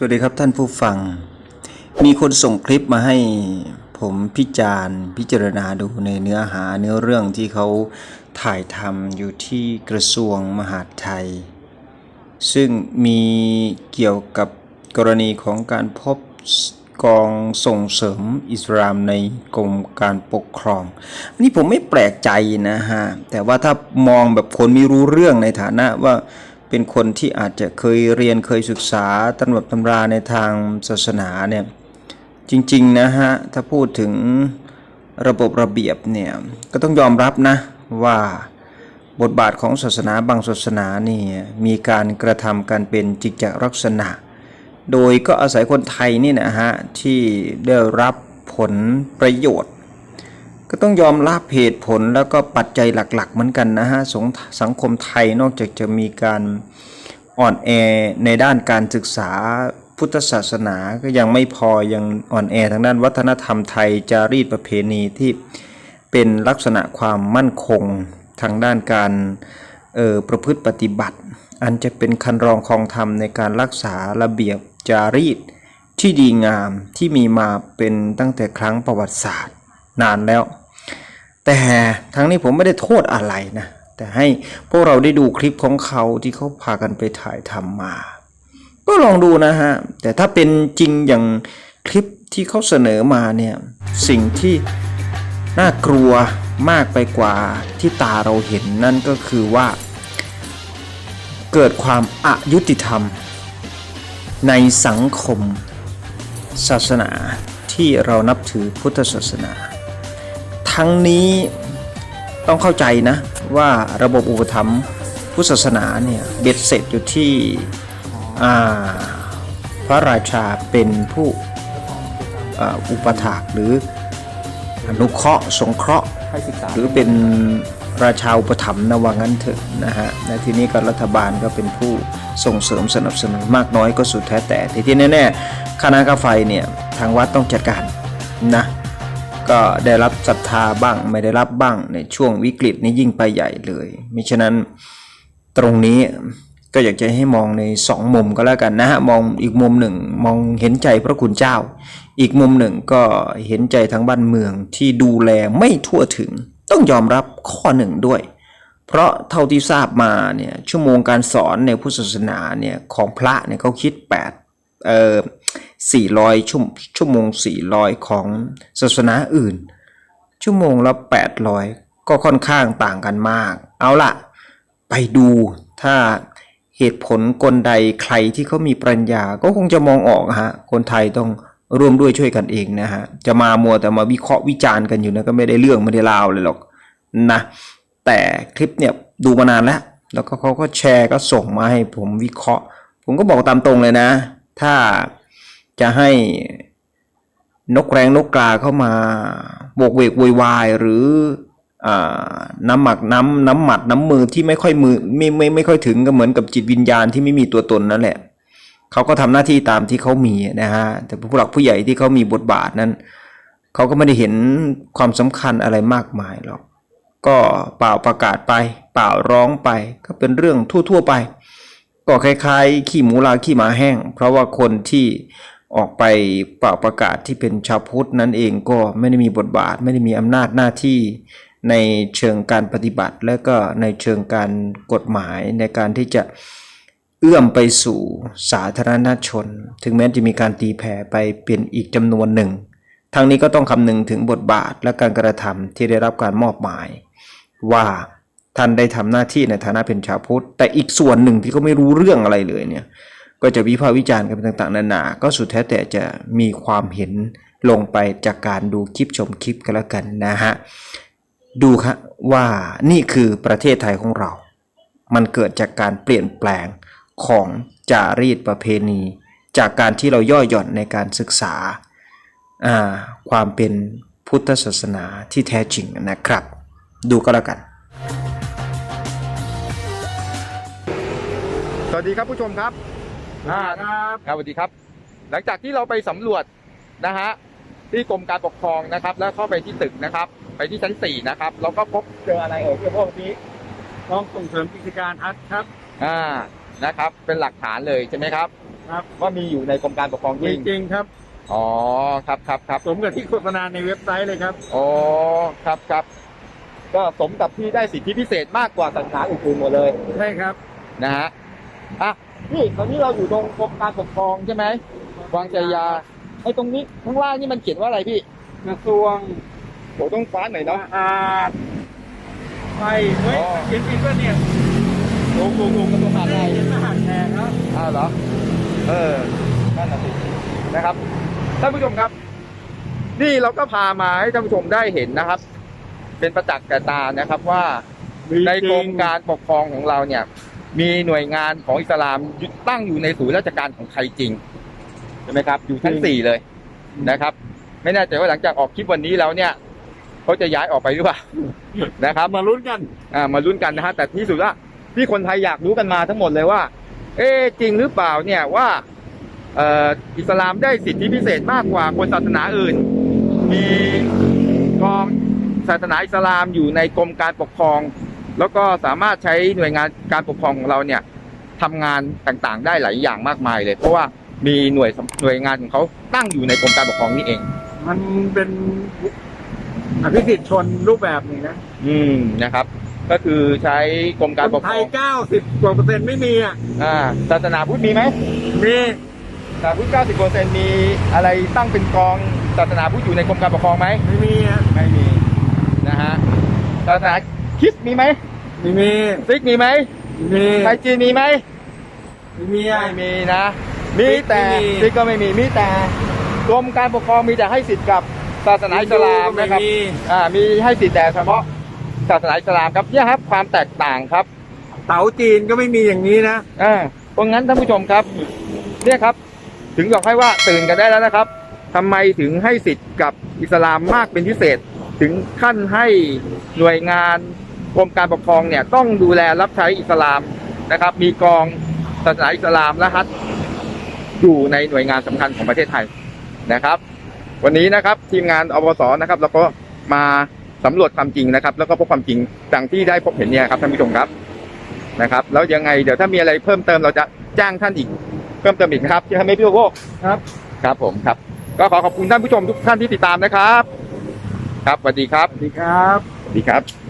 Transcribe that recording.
สวัสดีครับท่านผู้ฟัง มีคนส่งคลิปมาให้ผมพิจารณ์พิจารณาดูในเนื้อหาเนื้อเรื่องที่เขาถ่ายทำอยู่ที่กระทรวงมหาดไทย ซึ่งมีเกี่ยวกับกรณีของการพบกองส่งเสริมอิสลามในกรมการปกครอง อันนี้ผมไม่แปลกใจนะฮะ แต่ว่าถ้ามองแบบคนไม่รู้เรื่องในฐานะว่า เป็นคนที่อาจจะเคยเรียนเคยศึกษาตำรับตำราในทางศาสนาเนี่ยจริงๆนะฮะถ้าพูดถึงระบบระเบียบเนี่ยก็ต้องยอมรับนะว่าบทบาทของศาสนาบางศาสนานี่มีการกระทำการเป็นจิตจลักษณะ โดยก็อาศัยคนไทยนี่นะฮะที่ได้รับผลประโยชน์ ก็ต้องยอมรับเหตุผลแล้วก็ปัจจัยหลักๆ เหมือนกันนะฮะสงสังคมไทยนอกจากจะมีการอ่อนแอในด้านการศึกษาพุทธศาสนาก็ยังไม่พอยังอ่อนแอทางด้านวัฒนธรรมไทยจารีตประเพณีที่เป็นลักษณะความมั่นคงทางด้านการออประพฤติปฏิบัติ อันจะเป็นคันรองคองธรรมในการรักษาระเบียบจารีตที่ดีงามที่มีมาเป็นตั้งแต่ครั้งประวัติศาสตร์ นานแล้ว แต่ทั้งนี้ผมไม่ได้โทษอะไรนะ แต่ให้พวกเราได้ดูคลิปของเขาที่เขาพากันไปถ่ายทำมา ก็ลองดูนะฮะ แต่ถ้าเป็นจริงอย่างคลิปที่เขาเสนอมาเนี่ย สิ่งที่น่ากลัวมากไปกว่าที่ตาเราเห็นนั่นก็คือว่า เกิดความอายุติธรรม ในสังคม ศาสนาที่เรานับถือพุทธศาสนา ทั้งนี้ต้องเข้าใจนะว่าระบบอุปถัมภ์พุทธศาสนาเนี่ยเบ็ดเสร็จอยู่ที่พระราชาเป็นผู้อุปถากหรืออนุเคราะห์สงเคราะห์หรือเป็นราชาอุปถัมภ์นะว่างั้นเถอะนะฮะในที่นี้ก็รัฐบาลก็เป็นผู้ส่งเสริมสนับสนุนมากน้อยก็สุดแท้แต่ที่ที่แน่ๆค่าน้ำค่าไฟเนี่ยทางวัดต้องจัดการนะ ก็ได้รับศรัทธาบ้างไม่ได้รับบ้างในช่วงวิกฤตนี้ยิ่งไปใหญ่เลยมิฉะนั้นตรงนี้ก็อยากจะให้มองในสองมุมก็แล้วกันนะฮะมองอีกมุมหนึ่งมองเห็นใจพระคุณเจ้า อีกมุมหนึ่งก็เห็นใจทางบ้านเมืองที่ดูแลไม่ทั่วถึง ต้องยอมรับข้อหนึ่งด้วย เพราะเท่าที่ทราบมาเนี่ยชั่วโมงการสอนในพุทธศาสนาเนี่ยของพระเนี่ยเขาคิด8เอ่อ 400 ชั่วชั่วโมง 400 ของศาสนาอื่น ชั่วโมงละ 800 ก็ค่อนข้างต่างกันมาก เอาล่ะ ไปดูถ้าเหตุผลกลใดใครที่เขามีปรัญญาก็คงจะมองออกฮะ คนไทยต้องร่วมด้วยช่วยกันเองนะฮะ จะมามัวแต่มาวิเคราะห์วิจารณ์กันอยู่นะก็ไม่ได้เรื่องไม่ได้ราวเลยหรอกนะ แต่คลิปเนี่ยดูมานานแล้ว แล้วก็เขาก็แชร์ก็ส่งมาให้ผมวิเคราะห์ ผมก็บอกตามตรงเลยนะ ถ้า จะให้นกแรงนกกาเข้ามาโบกเวกโวยวายหรือน้ำหมักน้ำน้ำหมัดน้ำมือที่ไม่ค่อยมือไม่ไม่ไม่ค่อยถึงก็เหมือนกับจิตวิญญาณที่ไม่มีตัวตนนั่นแหละเขาก็ทำหน้าที่ตามที่เขามีนะฮะแต่ผู้หลักผู้ใหญ่ที่เขามีบทบาทนั้นเขาก็ไม่ได้เห็นความสำคัญอะไรมากมายหรอกก็เปล่าประกาศไป เปล่าร้องไปก็เป็นเรื่องทั่ว ๆ ไป ก็คล้ายๆ ขี้หมูลาขี้หมาแห้ง เพราะว่าคนที่ ออกไปเป่าประกาศที่เป็นชาวพุทธนั้นเองก็ไม่ได้มีบทบาท ไม่ได้มีอำนาจหน้าที่ในเชิงการปฏิบัติ และก็ในเชิงการกฎหมายในการที่จะเอื้อมไปสู่สาธารณชน ถึงแม้จะมีการตีแผ่ไปเป็นอีกจำนวนหนึ่ง ทั้งนี้ก็ต้องคำนึงถึงบทบาทและการกระทำที่ได้รับการมอบหมาย ว่าท่านได้ทำหน้าที่ในฐานะเป็นชาวพุทธ แต่อีกส่วนหนึ่งที่ก็ไม่รู้เรื่องอะไรเลยเนี่ย ก็จะวิพากษ์วิจารณ์กันไปต่างๆนานา ก็สุดแท้แต่จะมีความเห็นลงไปจากการดูคลิปชมคลิปกันแล้วกันนะฮะ ดูครับว่านี่คือประเทศไทยของเรา มันเกิดจากการเปลี่ยนแปลงของจารีตประเพณี จากการที่เราย่อหย่อนในการศึกษาอ่าความเป็นพุทธศาสนาที่แท้จริงนะครับ ดูก็แล้วกัน สวัสดีครับผู้ชมครับ อ่าครับครับสวัสดีครับ หลังจากที่เราไปสำรวจนะฮะที่กรมการปกครองนะครับ แล้วเข้าไปที่ตึกนะครับ ไปที่ชั้นสี่นะครับ เราก็พบเจออะไรเอ่ยที่พวกนี้กองส่งเสริมกิจการทัศน์ครับ อ่านะครับ เป็นหลักฐานเลยใช่ไหมครับ ครับว่ามีอยู่ในกรมการปกครองจมีริงจริงครับ อ๋อครับครับครับสมกับที่โฆษณาในเว็บไซต์เลยครับ อ๋อครับครับก็สมกับที่ได้สิทธิพิเศษมากกว่าศาสนาอื่นๆหมดเลย ใช่ครับนะฮะอะ นี่ตอนนี้เราอยู่ตรงกรมการปกครองใช่ไหมวังชัยยาไอ้ตรงนี้ข้างล่างนี่มันเขียนว่าอะไรพี่กระทรวงโหต้องฟ้าหน่อยเนาะสะอาดไฟเฮ้ยอ๋อเขียนผิดว่าเนี่ยลงลงลงกระทรวงมหาดไทยเขียนทหารแขกครับอ้าวเหรอเออนั่นน่ะสินะครับท่านผู้ชมครับ นี่เราก็พามาให้ท่านผู้ชมได้เห็นนะครับ เป็นประจักษ์แก่ตานะครับว่าในกรมการปกครองของเราเนี่ย มีหน่วยงานของอิสลามตั้งอยู่ในศูนย์ราชการของไทยจริงใช่ไหมครับ อยู่ชั้นสี่เลยนะครับ ไม่แน่ใจว่าหลังจากออกคลิปวันนี้แล้วเนี่ยเขาจะย้ายออกไปหรือเปล่านะครับมาลุ้นกันอ่ามาลุ้นกันนะฮะแต่ที่สุดละที่คนไทยอยากรู้กันมาทั้งหมดเลยว่า เอ๊ะจริงหรือเปล่าเนี่ยว่าเอ่ออิสลามได้สิทธิพิเศษมากกว่าคนศาสนาอื่น มีกองศาสนาอิสลามอยู่ในกรมการปกครอง แล้วก็สามารถใช้หน่วยงานการปกครองของเราเนี่ยทำงานต่างๆ ได้หลายอย่างมากมายเลย เพราะว่ามีหน่วยหน่วยงานของเขาตั้งอยู่ในกรมการปกครองนี่เอง มันเป็นอภิสิทธิ์ชนรูปแบบหนึ่งนะ อืมนะครับ ก็คือใช้กรมการคปนกคไทรอยงเก้าสิบกว่าเปอร์เซ็นต์ไม่มีอะอ่าศาสนาพุทธมีไหมมีศาสนาพุทธ90เปอร์เซ็นต์มีอะไรตั้งเป็นกองศาสนาพุทธอยู่ในกรมการปกครองไหมไม่มีอะไม่มีนะฮะศาสนา คริสต์มีไหมไม่มีซิกมีไหมมีไทยจีนมีไหมไม่มีอะไม่มีนะ มีแต่ไม่มีซิกก็ไม่มีมีแต่กรมการปกครองมีแต่ให้สิทธิ์กับศาสนาอิสลามนะครับไมีอ่ามีให้สิทธิ์แต่เฉพาะศาสนาอิสลามครับเนี่ยครับ ความแตกต่างครับ เต๋าจีนก็ไม่มีอย่างนี้นะอ่าเพราะงั้นท่านผู้ชมครับ เนี่ยครับ ถึงบอกให้ว่าตื่นกันได้แล้วนะครับทำไมถึงให้สิทธิ์กับอิสลามมากเป็นพิเศษ ถึงขั้นให้หน่วยงาน กรมการปกครองเนี่ยต้องดูแลรับใช้อิสลามนะครับ มีกองศาสนาอิสลามและฮัทอยู่ในหน่วยงานสำคัญของประเทศไทยนะครับ วันนี้นะครับทีมงานอบสนะครับเราก็มาสำรวจความจริงนะครับ แล้วก็พบความจริงดังที่ได้พบเห็นเนี่ยครับท่านผู้ชมครับนะครับ แล้วยังไงเดี๋ยวถ้ามีอะไรเพิ่มเติมเราจะจ้างท่านอีกเพิ่มเติมอีกนะครับที่ทำให้พี่โลโก้ครับครับผมครับ ก็ขอขอบคุณท่านผู้ชมทุกท่านที่ติดตามนะครับ ครับสวัสดีครับสวัสดีครับสวัสดีครับ